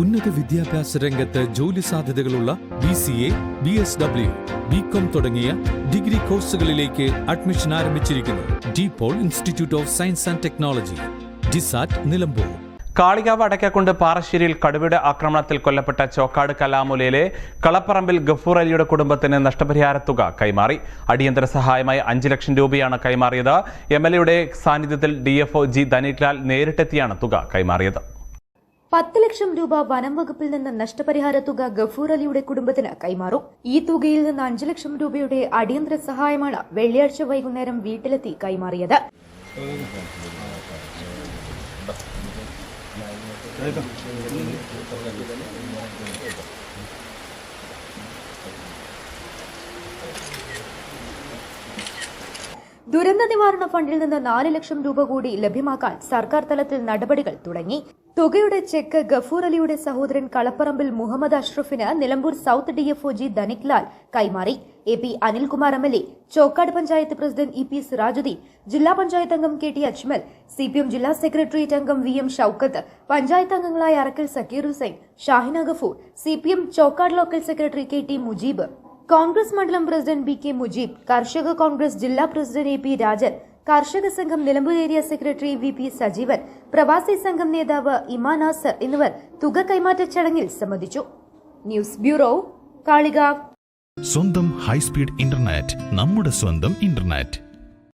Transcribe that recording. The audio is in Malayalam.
ഉന്നത വിദ്യാഭ്യാസ രംഗത്ത് ജോലി സാധ്യതകളുള്ള B C A B S W B com തുടങ്ങിയ ഡിഗ്രി കോഴ്സുകളിലേക്ക് അഡ്മിഷൻ ആരംഭിച്ചിരിക്കുന്നു. DePaul institute of science and technology DISAT Nilambur. Kalikavu Adakkakundu പാറശ്ശേരിയിൽ കടുവയുടെ ആക്രമണത്തിൽ കൊല്ലപ്പെട്ട ചോക്കാട് കലാമുലയിലെ കളപ്പറമ്പിൽ ഗഫൂർ അലിയുടെ കുടുംബത്തിന് നഷ്ടപരിഹാര തുക കൈമാറി. അടിയന്തര സഹായമായി അഞ്ച് ലക്ഷം രൂപയാണ് കൈമാറിയത്. എം എൽ എയുടെ സാന്നിധ്യത്തിൽ D F O G Dhaneeshlal നേരിട്ടെത്തിയാണ് തുക കൈമാറിയത്. പത്ത് ലക്ഷം രൂപ വനം വകുപ്പിൽ നിന്ന് നഷ്ടപരിഹാര തുക ഗഫൂർ അലിയുടെ കുടുംബത്തിന് കൈമാറും. ഈ തുകയിൽ നിന്ന് അഞ്ചു ലക്ഷം രൂപയുടെ അടിയന്തര സഹായമാണ് വെള്ളിയാഴ്ച വൈകുന്നേരം വീട്ടിലെത്തി കൈമാറിയത്. ദുരന്ത നിവാരണ ഫണ്ടിൽ നിന്ന് നാല് ലക്ഷം രൂപ കൂടി ലഭ്യമാക്കാൻ സർക്കാർ തലത്തിൽ നടപടികൾ തുടങ്ങി. തുകയുടെ ചെക്ക് ഗഫൂർ അലിയുടെ സഹോദരൻ Kalaparambil Muhammad അഷ്റഫിന് Nilambur south DFO G Dhaniklal കൈമാറി. A P Anilkumar M L A Chokkad panchayat president E P Sirajuddin ജില്ലാ പഞ്ചായത്ത് അംഗം K T Ajmal C P M ജില്ലാ സെക്രട്ടേറിയറ്റ് അംഗം വി എം ഷൌക്കത്ത് പഞ്ചായത്ത് അംഗങ്ങളായ Arakkal Sakeer Hussain Shahina Gafoor C P M Chokkad local secretary K T Mujeeb Congress മണ്ഡലം പ്രസിഡന്റ് ബി കെ മുജീബ് കർഷക കോൺഗ്രസ് ജില്ലാ പ്രസിഡന്റ് എ പി രാജൻ കർഷക സംഘം Nilambur area secretary V P Sajeevan പ്രവാസി സംഘം നേതാവ് ഇമാ നാസർ എന്നിവർ തുക കൈമാറ്റ ചടങ്ങിൽ സംബന്ധിച്ചു. News bureau Kalikavu. സ്വന്തം ഹൈസ്പീഡ് ഇന്റർനെറ്റ് നമ്മുടെ സ്വന്തം ഇന്റർനെറ്റ്.